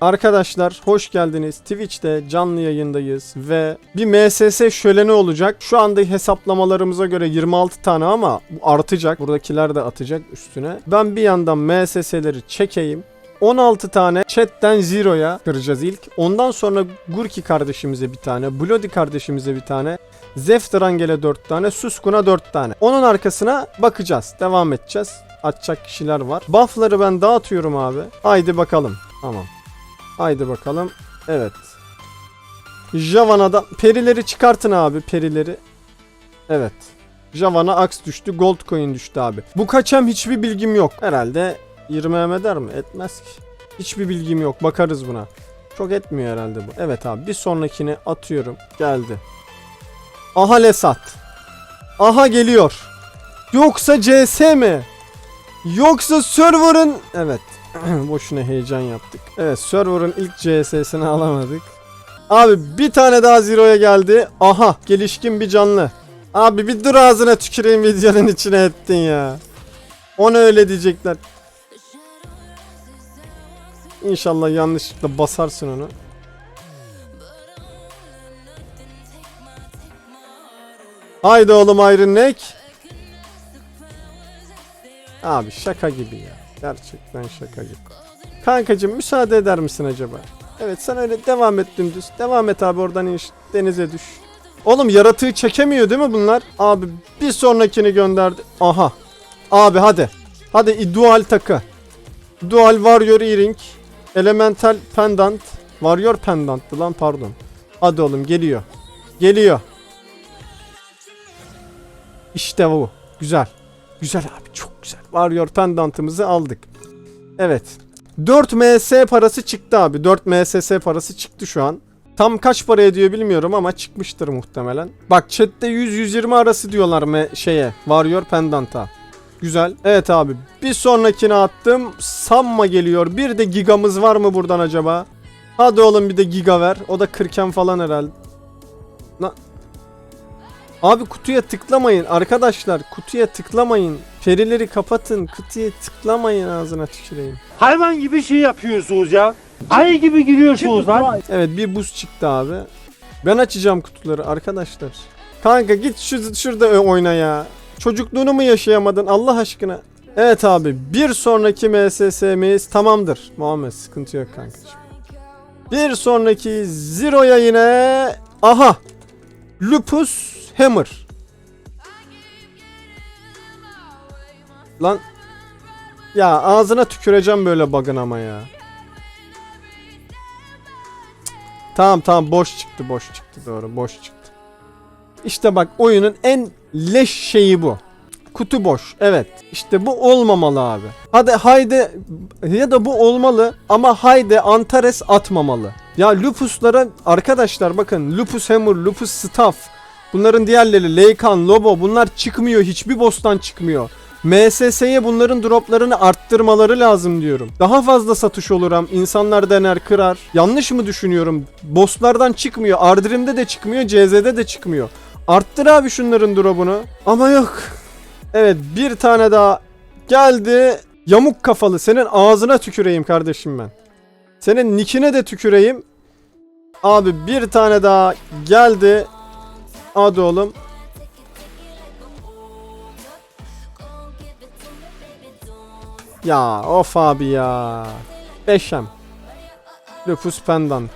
Arkadaşlar hoş geldiniz. Twitch'te canlı yayındayız ve bir MSS şöleni olacak. Şu anda hesaplamalarımıza göre 26 tane ama bu artacak. Buradakiler de atacak üstüne. Ben bir yandan MSS'leri çekeyim. 16 tane chatten Zero'ya kıracağız ilk. Ondan sonra Gurki kardeşimize bir tane, Bloody kardeşimize bir tane, Zeftirangel'e 4 tane, Suskun'a 4 tane. Onun arkasına bakacağız. Devam edeceğiz. Atacak kişiler var. Buff'ları ben dağıtıyorum abi. Haydi bakalım. Tamam. Haydi bakalım. Evet. Javana'da perileri çıkartın abi perileri. Evet. Javan'a aks düştü. Gold coin düştü abi. Bu kaçam hiçbir bilgim yok. Herhalde 20 em eder mi? Etmez ki. Hiçbir bilgim yok. Bakarız buna. Çok etmiyor herhalde bu. Evet abi bir sonrakini atıyorum. Geldi. Aha Lesat. Aha geliyor. Yoksa CS mi? Yoksa server'ın... Evet. Boşuna heyecan yaptık. Evet server'ın ilk CS'sini alamadık. Abi bir tane daha Zero'ya geldi. Aha gelişkin bir canlı. Abi bir dur ağzına tüküreyim videonun içine ettin ya. Ona öyle diyecekler. İnşallah yanlışlıkla basarsın onu. Haydi oğlum Iron Neck. Abi şaka gibi ya. Gerçekten şaka gibi. Kankacım müsaade eder misin acaba? Evet sen öyle devam et dümdüz. Devam et abi oradan iniş. Denize düş. Oğlum yaratığı çekemiyor değil mi bunlar? Abi bir sonrakini gönderdi. Aha. Abi hadi. Hadi dual takı. Dual Warrior Earring. Elemental Pendant. Warrior Pendant'tı lan pardon. Hadi oğlum geliyor. Geliyor. İşte bu. Güzel. Güzel abi çok güzel. Warrior pendantımızı aldık. Evet. 4 MS parası çıktı abi. 4 MSS parası çıktı şu an. Tam kaç para ediyor bilmiyorum ama çıkmıştır muhtemelen. Bak chatte 100-120 arası diyorlar me şeye. Warrior pendanta. Güzel. Evet abi. Bir sonrakini attım. Samma geliyor. Bir de gigamız var mı buradan acaba? Hadi oğlum bir de giga ver. O da 40'en falan herhalde. Na Abi kutuya tıklamayın arkadaşlar. Kutuya tıklamayın. Perileri kapatın. Kutuya tıklamayın ağzına tüküreyim. Hayvan gibi şey yapıyorsunuz ya. Ay gibi giriyorsunuz lan. Evet bir buz çıktı abi. Ben açacağım kutuları arkadaşlar. Kanka git şu, şurada oyna ya. Çocukluğunu mu yaşayamadın Allah aşkına? Evet abi bir sonraki MSS'miz tamamdır. Muhammed sıkıntı yok kankacığım. Bir sonraki Zero'ya yine aha Lupus Hammer. Lan ya ağzına tüküreceğim böyle bug'ın ama ya. Tamam tamam boş çıktı boş çıktı doğru boş çıktı. İşte bak oyunun en leş şeyi bu. Kutu boş evet. İşte bu olmamalı abi. Hadi haydi ya da bu olmalı ama haydi Antares atmamalı. Ya Lupus'lara arkadaşlar bakın Lupus Hammer, Lupus Staff bunların diğerleri Leykan, Lobo bunlar çıkmıyor hiçbir boss'tan çıkmıyor. MSS'ye bunların droplarını arttırmaları lazım diyorum. Daha fazla satış olur hem insanlar dener kırar. Yanlış mı düşünüyorum? Bosslardan çıkmıyor. Ardrim'de de çıkmıyor. CZ'de de çıkmıyor. Arttır abi şunların drop'unu. Ama yok. Evet bir tane daha geldi. Yamuk kafalı. Senin ağzına tüküreyim kardeşim ben. Senin nickine de tüküreyim. Abi bir tane daha geldi. Hadi oğlum. Ya of abi ya. Beşem. Lupus Pendant.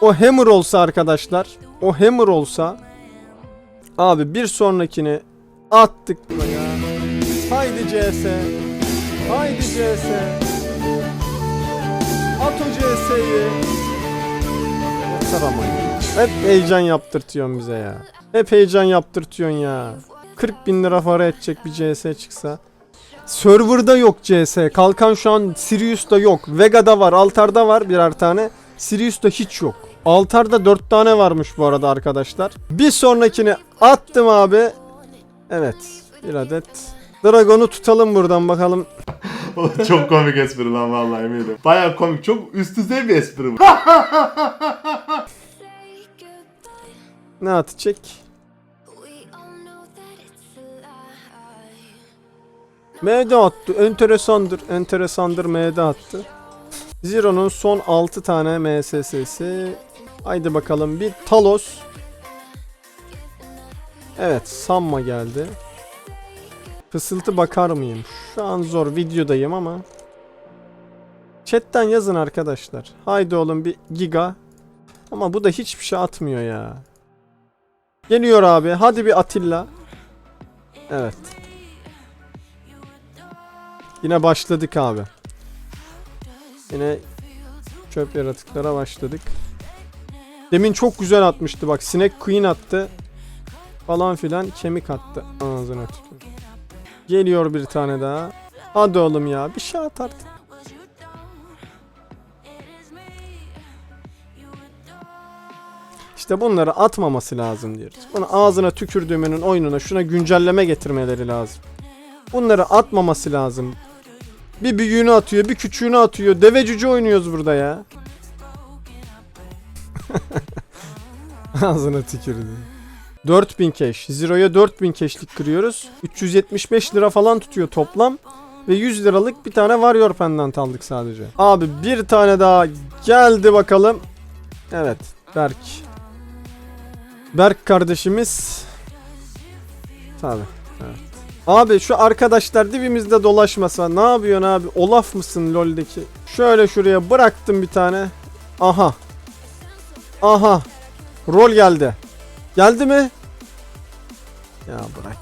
O Hammer olsa arkadaşlar. O Hammer olsa. Abi bir sonrakini attık buraya. Haydi CS. Haydi CS. At o CS'yi. Saramayın. Hep heyecan yaptırtıyorsun bize ya. Hep heyecan yaptırtıyorsun ya. 40 bin lira para edecek bir CS çıksa. Server'da yok CS. Kalkan şu an Sirius'ta yok. Vega'da var, Altar'da var birer tane. Sirius'ta hiç yok. Altar'da 4 tane varmış bu arada arkadaşlar. Bir sonrakini attım abi. Evet. Bir adet. Dragon'u tutalım buradan bakalım. Çok komik espri lan vallahi eminim. Baya komik. Çok üst düzey bir espri bu. Ne atacak? M'de attı. Enteresandır. Enteresandır M'de attı. Zero'nun son 6 tane MSS'si. Haydi bakalım bir Talos. Evet Samma geldi. Fısıltı bakar mıyım? Şu an zor videodayım ama. Chatten yazın arkadaşlar. Haydi oğlum bir giga. Ama bu da hiçbir şey atmıyor ya. Geliyor abi. Hadi bir Atilla. Evet. Yine başladık abi. Yine çöp yaratıklara başladık. Demin çok güzel atmıştı bak. Sinek Queen attı. Falan filan kemik attı. Ağzına tükür. Geliyor bir tane daha. Hadi oğlum ya bir şey at artık. İşte bunları atmaması lazım diyoruz. Bunu ağzına tükürdüğümünün oyununa şuna güncelleme getirmeleri lazım. Bunları atmaması lazım. Bir büyüğünü atıyor, bir küçüğünü atıyor. Deve cüce oynuyoruz burada ya. Ağzına tükürdü. 4000 cash. Zero'ya 4000 cash'lik kırıyoruz. 375 lira falan tutuyor toplam. Ve 100 liralık bir tane Warrior Pendant aldık sadece. Abi bir tane daha geldi bakalım. Evet. Berk. Berk kardeşimiz. Tabi. Evet. Abi şu arkadaşlar dibimizde dolaşmasa ne yapıyorsun abi? Olaf mısın LoL'deki? Şöyle şuraya bıraktım bir tane. Aha. Aha. Rol geldi. Geldi mi? Ya bırak.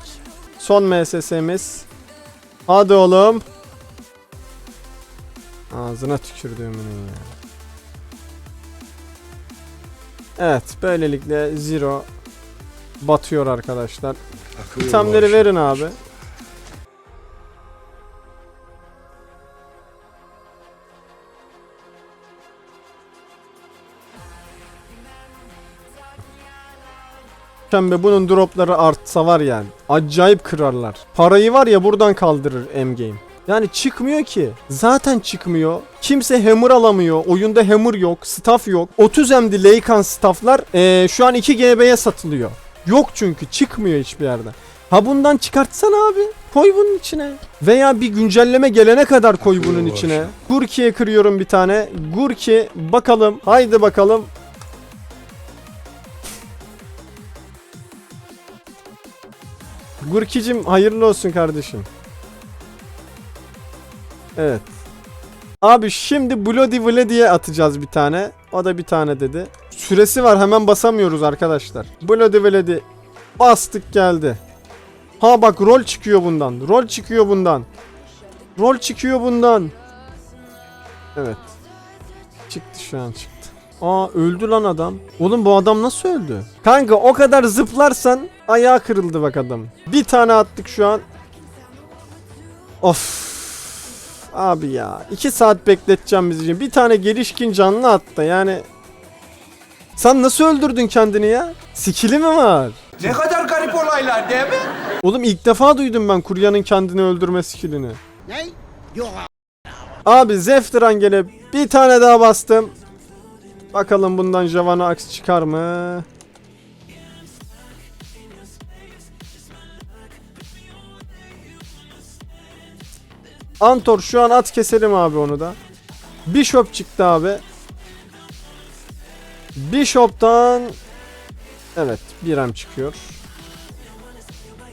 Son MSS'miz. Hadi oğlum. Ağzına tükürdüğümün ya. Evet, böylelikle Zero batıyor arkadaşlar. İtemleri verin abi. Pembe bunun dropları artsa var yani. Acayip kırarlar. Parayı var ya buradan kaldırır M-Game. Yani çıkmıyor ki. Zaten çıkmıyor. Kimse hammer alamıyor. Oyunda hammer yok. Staff yok. 30 MD Leican stafflar eee, şu an 2 GB'ye satılıyor. Yok çünkü çıkmıyor hiçbir yerde. Ha bundan çıkartsana abi. Koy bunun içine. Veya bir güncelleme gelene kadar koy bunun içine. Gurki'ye kırıyorum bir tane. Gurki bakalım. Haydi bakalım. Gurkicim hayırlı olsun kardeşim. Evet. Abi şimdi Bloody Vladdy'ye atacağız bir tane. O da bir tane dedi. Süresi var hemen basamıyoruz arkadaşlar. Bloody Vladdy bastık geldi. Ha bak rol çıkıyor bundan. Rol çıkıyor bundan. Rol çıkıyor bundan. Evet. Çıktı şu an çıktı. Aa öldü lan adam. Oğlum bu adam nasıl öldü? Kanka o kadar zıplarsan ayağı kırıldı bak adam. Bir tane attık şu an. Of. Abi ya. iki saat bekleteceğim bizi. Bir tane gelişkin canlı attı yani. Sen nasıl öldürdün kendini ya? Skill'i mi var? Ne kadar garip olaylar değil mi? Oğlum ilk defa duydum ben kuryanın kendini öldürme skillini. Ne? Yok Abi Zeftirangel'e bir tane daha bastım. Bakalım bundan Javana Axe çıkar mı? Antor şu an at keselim abi onu da. Bishop çıktı abi. Bishop'tan Evet Birem çıkıyor.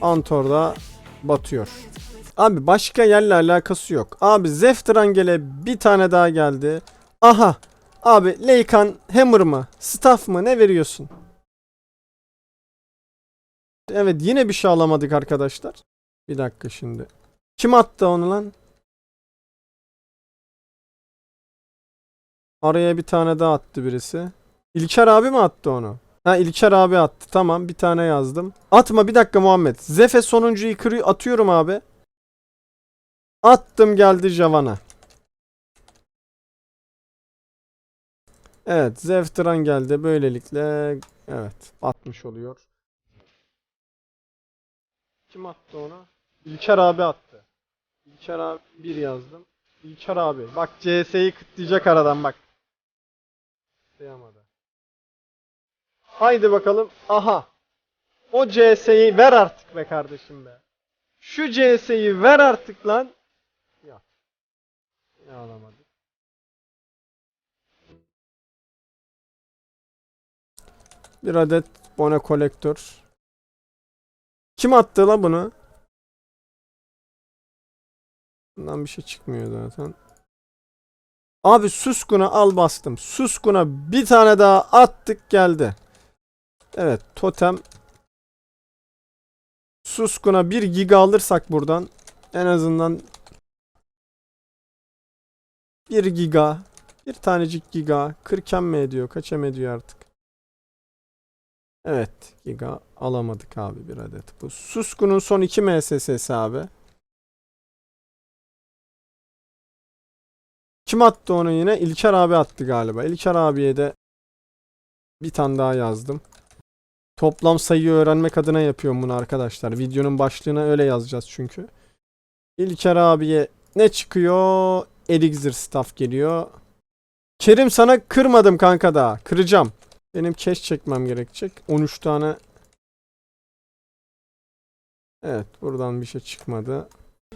Antor da batıyor. Abi başka yerle alakası yok. Abi Zeftirangel'e bir tane daha geldi. Aha. Abi Leican Hammer mı? Staff mı? Ne veriyorsun? Evet yine bir şey alamadık arkadaşlar. Bir dakika şimdi. Kim attı onu lan? Araya bir tane daha attı birisi. İlker abi mi attı onu? Ha İlker abi attı. Tamam bir tane yazdım. Atma bir dakika Muhammed. Zefe sonuncuyu kırıyor atıyorum abi. Attım geldi Javan'a. Evet Zeftiran geldi böylelikle evet atmış oluyor. Kim attı onu? İlker abi attı. İlker abi bir yazdım. İlker abi bak CS'yi kıtlayacak aradan bak. Kıyamadı. Haydi bakalım. Aha. O CS'yi ver artık be kardeşim be. Şu CS'yi ver artık lan. Ya. Ne alamadık. Bir adet Bone kolektör. Kim attı la bunu? Bundan bir şey çıkmıyor zaten. Abi Suskun'a al bastım. Suskun'a bir tane daha attık geldi. Evet totem. Suskun'a 1 giga alırsak buradan en azından 1 giga bir tanecik giga 40 mi ediyor kaç em ediyor artık. Evet giga alamadık abi bir adet. Bu Suskun'un son 2 MSS'si abi. Kim attı onu yine? İlker abi attı galiba. İlker abiye de bir tane daha yazdım. Toplam sayıyı öğrenmek adına yapıyorum bunu arkadaşlar. Videonun başlığına öyle yazacağız çünkü. İlker abiye ne çıkıyor? Elixir staff geliyor. Kerim sana kırmadım kanka daha. Kıracağım. Benim cash çekmem gerekecek. 13 tane. Evet buradan bir şey çıkmadı.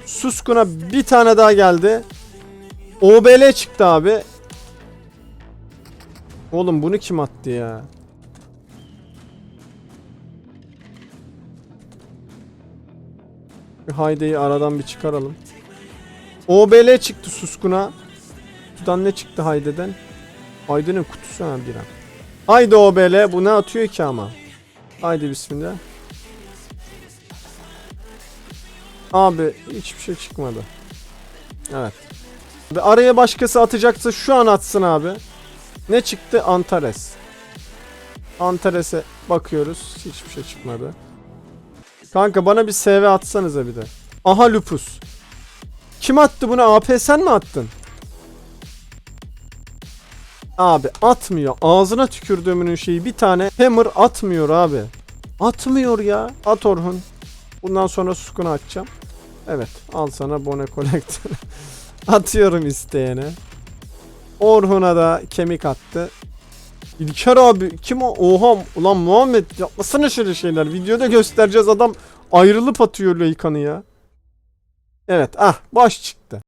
Suskun'a bir tane daha geldi. OBL çıktı abi. Oğlum bunu kim attı ya? Şu Hayde'yi aradan bir çıkaralım. OBL çıktı Suskun'a. Kutudan ne çıktı Hayde'den? Hayde'nin kutusu ha bir an. Haydi OBL bu ne atıyor ki ama? Haydi bismillah. Abi hiçbir şey çıkmadı. Evet. Ve araya başkası atacaksa şu an atsın abi. Ne çıktı? Antares. Antares'e bakıyoruz. Hiçbir şey çıkmadı. Kanka bana bir SV atsanıza bir de. Aha Lupus. Kim attı bunu? AP sen mi attın? Abi atmıyor. Ağzına tükürdüğümün şeyi bir tane hammer atmıyor abi. Atmıyor ya. At Orhun. Bundan sonra Suskun'u atacağım. Evet. Al sana Bone Collector. Atıyorum isteyene. Orhun'a da kemik attı. İlker abi kim o? Oha ulan Muhammed yapmasana şöyle şeyler. Videoda göstereceğiz adam ayrılıp atıyor Leykan'ı ya. Evet ah baş çıktı.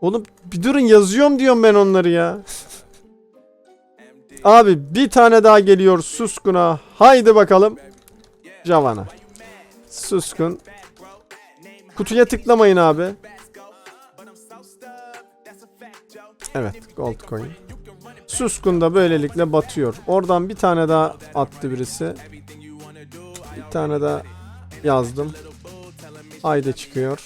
Oğlum bir durun yazıyorum diyorum ben onları ya. abi bir tane daha geliyor Suskun'a. Haydi bakalım. Javana. Suskun. Kutuya tıklamayın abi. Evet gold coin. Suskun da böylelikle batıyor. Oradan bir tane daha attı birisi. Bir tane daha yazdım. Haydi çıkıyor.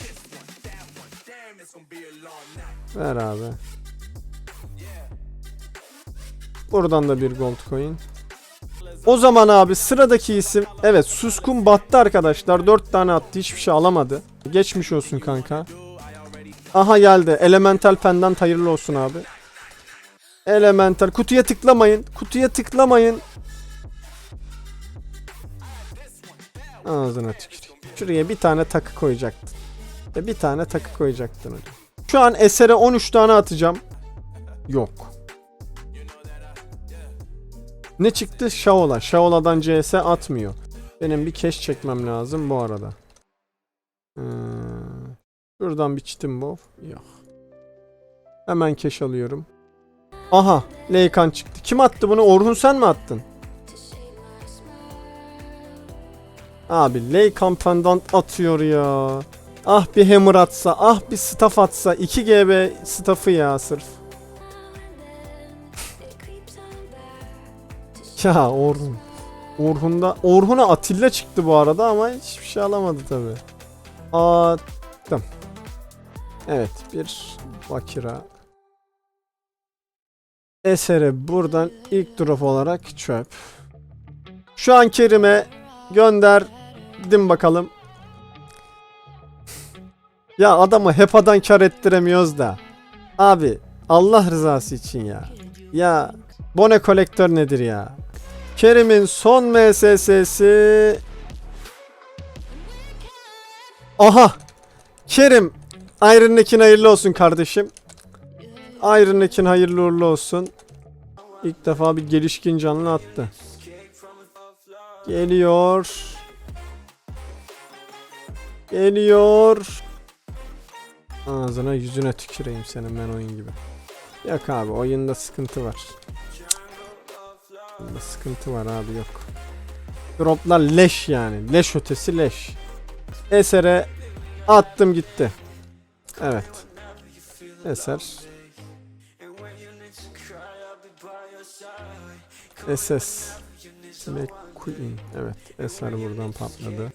Ver abi. Buradan da bir gold coin. O zaman abi sıradaki isim evet Suskun battı arkadaşlar. 4 tane attı hiçbir şey alamadı. Geçmiş olsun kanka. Aha geldi. Elemental Pendant hayırlı olsun abi. Elemental. Kutuya tıklamayın. Kutuya tıklamayın. Ağzına tüküreyim. Şuraya bir tane takı koyacaktın. Ve bir tane takı koyacaktın. Şu an esere 13 tane atacağım. Yok. Ne çıktı? Shaola. Shaola'dan CS atmıyor. Benim bir cash çekmem lazım bu arada. Hmm. Şuradan bir çitim bol. Yok. Hemen cash alıyorum. Aha. Leykan çıktı. Kim attı bunu? Orhun sen mi attın? Abi Leykan pendant atıyor ya. Ah bir hammer atsa. Ah bir staff atsa. 2 GB staff'ı ya sırf. ya Orhun. Orhun'da Orhun'a Atilla çıktı bu arada ama hiçbir şey alamadı tabi. Attım. Evet bir Bakira. Esere buradan ilk drop olarak çöp. Şu an Kerim'e gönderdim bakalım. ya adamı HEPA'dan kar ettiremiyoruz da. Abi Allah rızası için ya. Ya Bone kolektör nedir ya? Kerim'in son MSS'si Aha! Kerim Iron Neck'in hayırlı olsun kardeşim. Iron Neck'in hayırlı uğurlu olsun. İlk defa bir gelişkin canlı attı. Geliyor. Geliyor. Ağzına yüzüne tüküreyim senin ben oyun gibi. Yok abi oyunda sıkıntı var. Bunda sıkıntı var abi yok. Droplar leş yani. Leş ötesi leş. Eser'e attım gitti. Evet. Eser. SS. McQueen. Evet. Eser buradan patladı.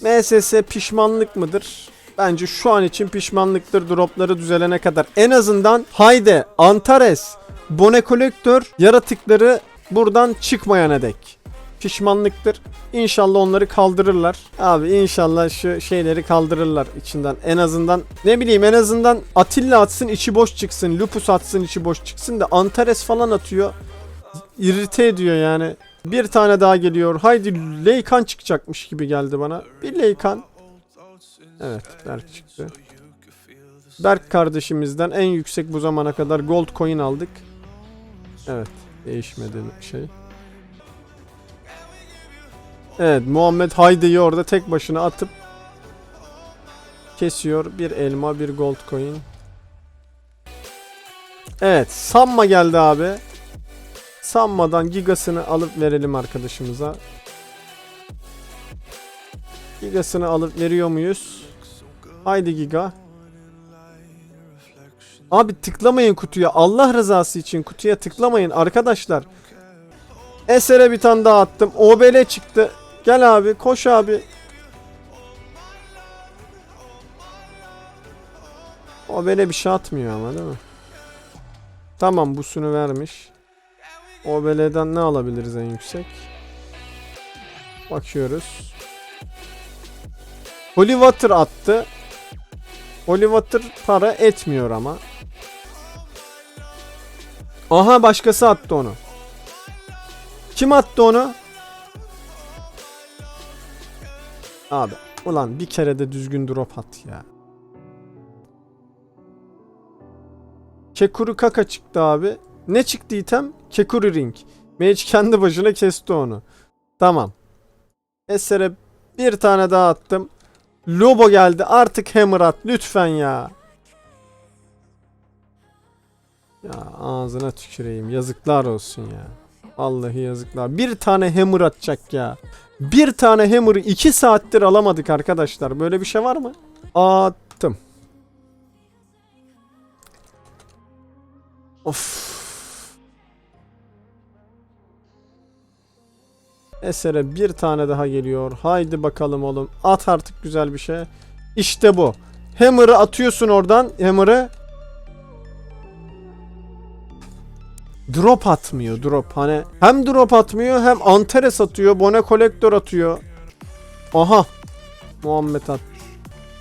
MSS pişmanlık mıdır? Bence şu an için pişmanlıktır dropları düzelene kadar. En azından Hayde, Antares, Bone Collector yaratıkları buradan çıkmayana dek. Pişmanlıktır. İnşallah onları kaldırırlar. Abi inşallah şu şeyleri kaldırırlar içinden. En azından ne bileyim en azından Atilla atsın içi boş çıksın. Lupus atsın içi boş çıksın da Antares falan atıyor. İrite ediyor yani. Bir tane daha geliyor. Haydi Leykan çıkacakmış gibi geldi bana. Bir Leykan. Evet Berk çıktı. Berk kardeşimizden en yüksek bu zamana kadar gold coin aldık. Evet değişmedi şey. Evet Muhammed Haydi'yi orada tek başına atıp kesiyor. Bir elma bir gold coin. Evet Samma geldi abi. Sanmadan gigasını alıp verelim arkadaşımıza. Gigasını alıp veriyor muyuz? Haydi giga. Abi tıklamayın kutuya. Allah rızası için kutuya tıklamayın arkadaşlar. Eser'e bir tane daha attım. OBL çıktı. Gel abi koş abi. OBL bir şey atmıyor ama değil mi? Tamam busunu vermiş. OBL'den ne alabiliriz en yüksek? Bakıyoruz. Holy Water attı. Holy Water para etmiyor ama. Aha başkası attı onu. Kim attı onu? Abi ulan bir kere de düzgün drop at ya. Kekuru kaka çıktı abi. Ne çıktı item? Kekuru ring. Mage kendi başına kesti onu. Tamam. Eser'e bir tane daha attım. Lobo geldi. Artık hammer at lütfen ya. Ya ağzına tüküreyim. Yazıklar olsun ya. Vallahi yazıklar. Bir tane hammer atacak ya. Bir tane hammer'ı 2 saattir alamadık arkadaşlar. Böyle bir şey var mı? Attım. Of. Eser'e bir tane daha geliyor. Haydi bakalım oğlum. At artık güzel bir şey. İşte bu. Hammer'ı atıyorsun oradan. Hammer'ı. Drop atmıyor drop. Hani hem drop atmıyor hem Antares atıyor. Bone Collector atıyor. Aha. Muhammed at.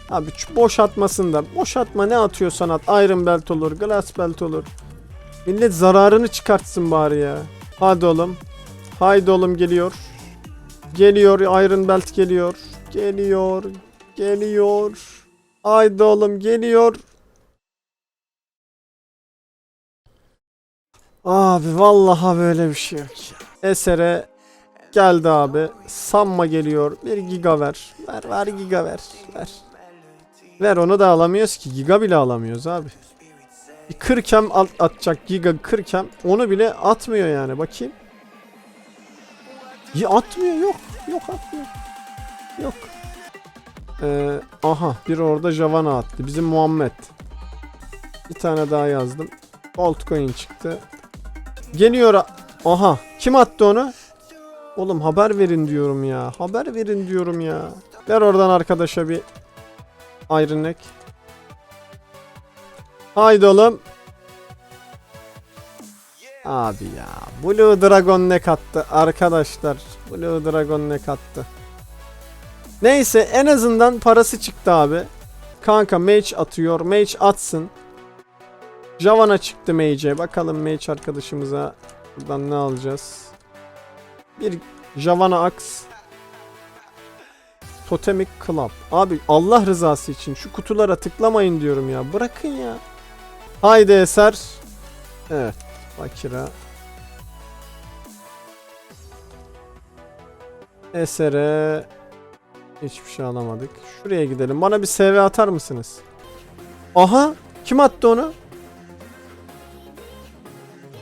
Abi boş atmasın da. Boş atma ne atıyorsan at. Iron Belt olur. Glass Belt olur. Millet zararını çıkartsın bari ya. Hadi oğlum. Haydi oğlum geliyor. Geliyor Iron Belt geliyor. Geliyor. Geliyor. Haydi oğlum geliyor. Abi vallahi böyle bir şey yok ya. Eser'e geldi abi. Samma geliyor. Bir giga ver. Ver ver giga ver. Ver. Ver onu da alamıyoruz ki. Giga bile alamıyoruz abi. Bir kırkem at atacak giga kırkem. Onu bile atmıyor yani. Bakayım. Ya atmıyor yok. Yok atmıyor. Yok. Ee, aha bir orada Javana attı. Bizim Muhammed. Bir tane daha yazdım. Altcoin çıktı. Geliyor. Aha. Kim attı onu? Oğlum haber verin diyorum ya. Haber verin diyorum ya. Ver oradan arkadaşa bir Iron. Haydi oğlum. Abi ya. Blue Dragon Neck attı. Arkadaşlar. Blue Dragon Neck attı. Neyse en azından parası çıktı abi. Kanka mage atıyor. Mage atsın. Javana çıktı mage'e. Bakalım mage arkadaşımıza buradan ne alacağız? Bir Javana Axe. Totemic Club. Abi Allah rızası için şu kutulara tıklamayın diyorum ya. Bırakın ya. Haydi Eser. Evet. Bakira. Eser'e hiçbir şey alamadık. Şuraya gidelim. Bana bir CV atar mısınız? Aha! Kim attı onu?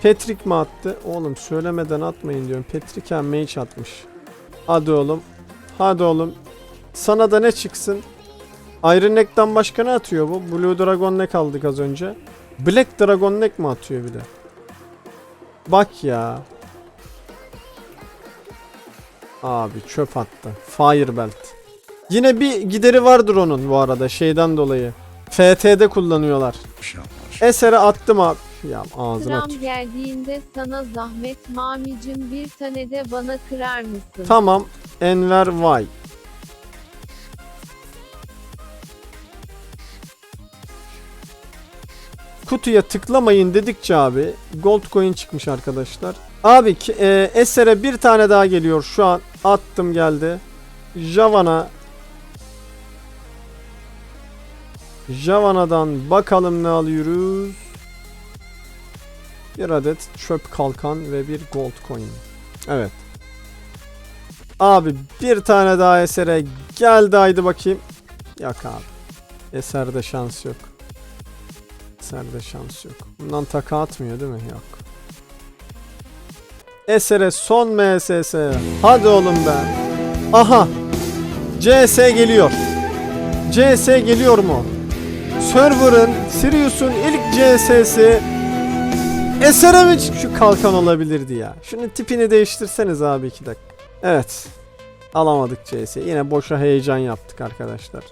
Patrick mi attı? Oğlum söylemeden atmayın diyorum. Patrick hem mage atmış. Hadi oğlum. Hadi oğlum. Sana da ne çıksın? Iron Neck'ten başka ne atıyor bu? Blue Dragon Neck aldık az önce. Black Dragon Neck mi atıyor bir de? Bak ya. Abi çöp attı. Firebelt. Yine bir gideri vardır onun bu arada şeyden dolayı. FT'de kullanıyorlar. Esere attım abi. Ya ağzına Sıram tük- geldiğinde sana zahmet mamicim bir tane de bana kırar mısın? Tamam. Enver Vay. Kutuya tıklamayın dedikçe abi gold coin çıkmış arkadaşlar. Abi e, Eser'e bir tane daha geliyor şu an. Attım geldi. Javan'a Javana'dan bakalım ne alıyoruz. Bir adet çöp kalkan ve bir gold coin. Evet. Abi bir tane daha esere geldi haydi bakayım. Yok abi. Eserde şans yok. Eserde şans yok. Bundan taka atmıyor değil mi? Yok. Esere son MSS. Hadi oğlum be. Aha. CS geliyor. CS geliyor mu? Server'ın, Sirius'un ilk CS'si Esere mi çık- şu kalkan olabilirdi ya. Şunun tipini değiştirseniz abi iki dakika. Evet. Alamadık CS. Yine boşa heyecan yaptık arkadaşlar.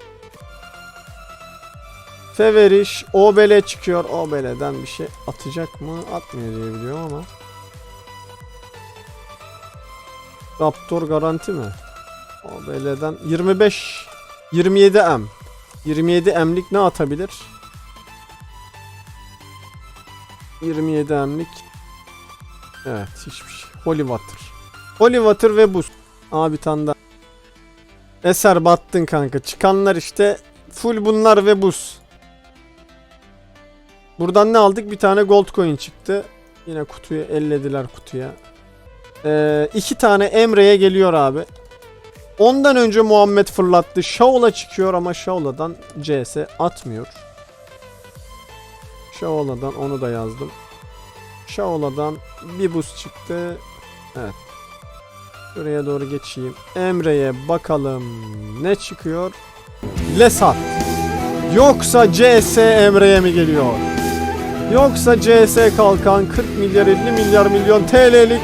Feveriş Obele çıkıyor. Obele'den bir şey atacak mı? Atmıyor diye biliyorum ama. Raptor garanti mi? Obele'den 25 27 M. 27 M'lik ne atabilir? 27 M'lik Evet hiçbir şey. Holy Water. Holy Water ve buz. Abi tane daha. Eser battın kanka. Çıkanlar işte full bunlar ve buz. Buradan ne aldık? Bir tane gold coin çıktı. Yine kutuyu ellediler kutuya. Ee, iki tane Emre'ye geliyor abi. Ondan önce Muhammed fırlattı. Shaola çıkıyor ama Shaola'dan CS atmıyor. Shaola'dan onu da yazdım. Shaola'dan bir buz çıktı. Evet. Şuraya doğru geçeyim. Emre'ye bakalım ne çıkıyor. Lesat. Yoksa CS Emre'ye mi geliyor? Yoksa CS kalkan 40 milyar 50 milyar milyon TL'lik.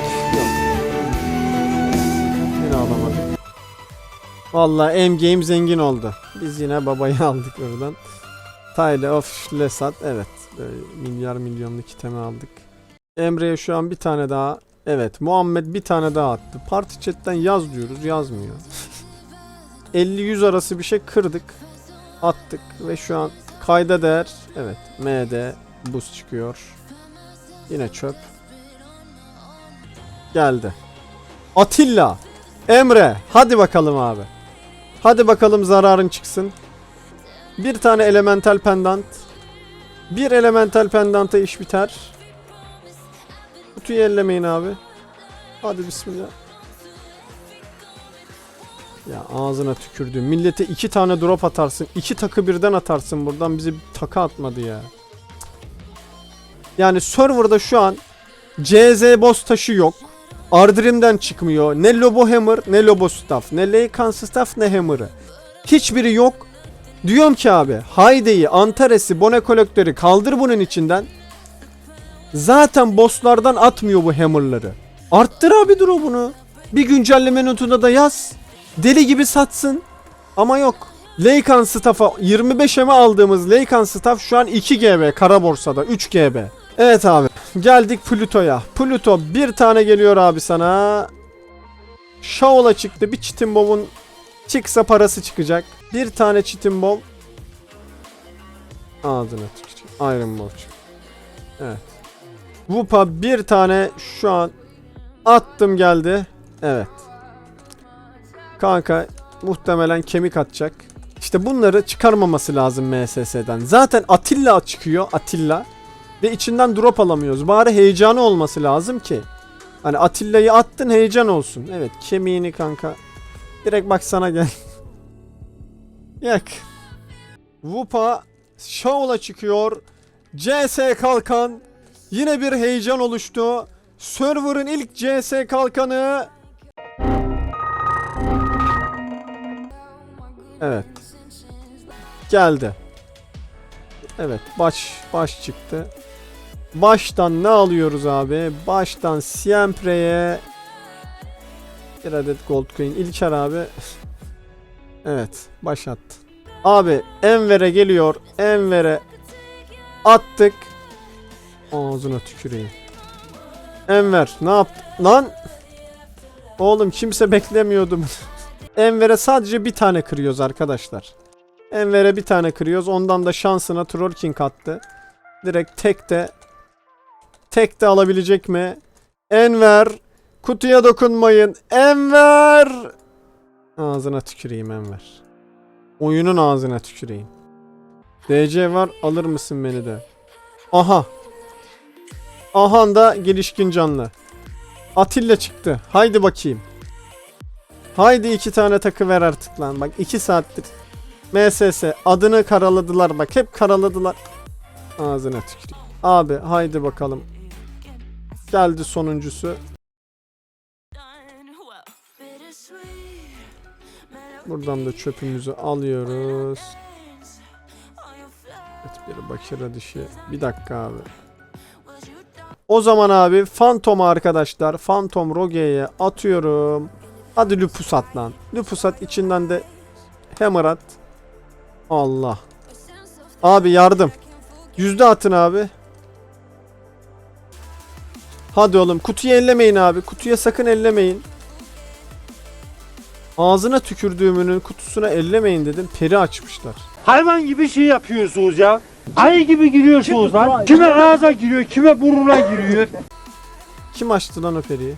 Yine alamadık. Vallahi M Game zengin oldu. Biz yine babayı aldık oradan. Tyle of Lesat evet. Böyle milyar milyonluk itemi aldık. Emre'ye şu an bir tane daha. Evet Muhammed bir tane daha attı. Parti chatten yaz diyoruz yazmıyor. 50-100 arası bir şey kırdık. Attık ve şu an kayda değer. Evet MD buz çıkıyor. Yine çöp. Geldi. Atilla. Emre. Hadi bakalım abi. Hadi bakalım zararın çıksın. Bir tane elemental pendant. Bir elemental pendanta iş biter. Kutuyu ellemeyin abi. Hadi bismillah. Ya ağzına tükürdüm. Millete iki tane drop atarsın. iki takı birden atarsın buradan. Bize bir takı atmadı ya. Yani serverda şu an CZ boss taşı yok. Ardrim'den çıkmıyor. Ne Lobo Hammer ne Lobo Staff. Ne Leican Staff ne Hammer'ı. Hiçbiri yok. Diyorum ki abi Hayde'yi, Antares'i, Bone Kolektörü kaldır bunun içinden. Zaten bosslardan atmıyor bu hammer'ları. Arttır abi dur bunu. Bir güncelleme notunda da yaz. Deli gibi satsın. Ama yok. Leican Staff'a 25'e mi aldığımız Leican Staff şu an 2 GB kara borsada 3 GB. Evet abi geldik Pluto'ya. Pluto bir tane geliyor abi sana. Shaola çıktı. Bir Çitimbom'un çıksa parası çıkacak. Bir tane Çitimbom. Ağzına tüküreyim. Iron çıktı. Evet. Woopa bir tane şu an attım geldi. Evet. Kanka muhtemelen kemik atacak. İşte bunları çıkarmaması lazım MSS'den. Zaten Atilla çıkıyor Atilla. Ve içinden drop alamıyoruz. Bari heyecanı olması lazım ki. Hani Atilla'yı attın heyecan olsun. Evet kemiğini kanka. Direkt bak sana gel. Yak. Woopa Shaola çıkıyor. CS kalkan Yine bir heyecan oluştu. Server'ın ilk CS kalkanı. Evet. Geldi. Evet baş baş çıktı. Baştan ne alıyoruz abi? Baştan Siempre'ye bir adet gold coin. İlker abi. Evet baş attı. Abi Enver'e geliyor. Enver'e attık. Ağzına tüküreyim. Enver ne yaptı? Lan! Oğlum kimse beklemiyordu. bunu. Enver'e sadece bir tane kırıyoruz arkadaşlar. Enver'e bir tane kırıyoruz. Ondan da şansına Troll King attı. Direkt tek de tek de alabilecek mi? Enver kutuya dokunmayın. Enver ağzına tüküreyim Enver. Oyunun ağzına tüküreyim. DC var alır mısın beni de? Aha. Ahan da gelişkin canlı. Atilla çıktı. Haydi bakayım. Haydi iki tane takı ver artık lan. Bak iki saattir. MSS adını karaladılar bak hep karaladılar. Ağzına tüküreyim. Abi haydi bakalım. Geldi sonuncusu. Buradan da çöpümüzü alıyoruz. Evet bir bakira dişi. Bir dakika abi. O zaman abi Phantom arkadaşlar. Phantom Roge'ye atıyorum. Hadi Lupus at lan. Lupus at içinden de Hammer at. Allah. Abi yardım. Yüzde atın abi. Hadi oğlum kutuyu ellemeyin abi. Kutuya sakın ellemeyin. Ağzına tükürdüğümünün kutusuna ellemeyin dedim. Peri açmışlar. Hayvan gibi şey yapıyorsunuz ya. Ayı gibi giriyorsunuz lan. Kime ağza giriyor, kime burnuna giriyor. Kim açtı lan o periyi?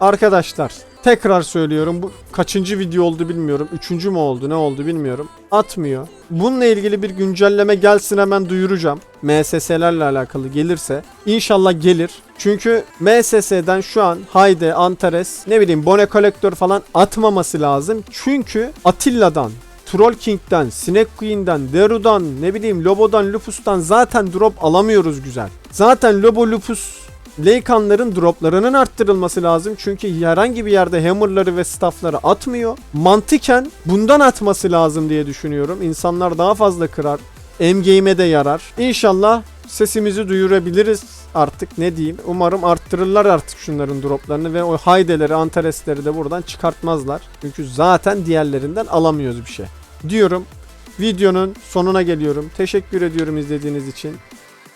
Arkadaşlar tekrar söylüyorum bu kaçıncı video oldu bilmiyorum. Üçüncü mü oldu ne oldu bilmiyorum. Atmıyor. Bununla ilgili bir güncelleme gelsin hemen duyuracağım. MSS'lerle alakalı gelirse. İnşallah gelir. Çünkü MSS'den şu an Hayde, Antares, ne bileyim Bone Collector falan atmaması lazım. Çünkü Atilla'dan Troll King'den, Snake Queen'den, Deru'dan, ne bileyim Lobo'dan, Lupus'tan zaten drop alamıyoruz güzel. Zaten Lobo, Lupus, Leykanların droplarının arttırılması lazım. Çünkü herhangi bir yerde hammerları ve staffları atmıyor. Mantıken bundan atması lazım diye düşünüyorum. İnsanlar daha fazla kırar. M-Game'e de yarar. İnşallah sesimizi duyurabiliriz artık ne diyeyim. Umarım arttırırlar artık şunların droplarını ve o haydeleri, antaresleri de buradan çıkartmazlar. Çünkü zaten diğerlerinden alamıyoruz bir şey. Diyorum. Videonun sonuna geliyorum. Teşekkür ediyorum izlediğiniz için.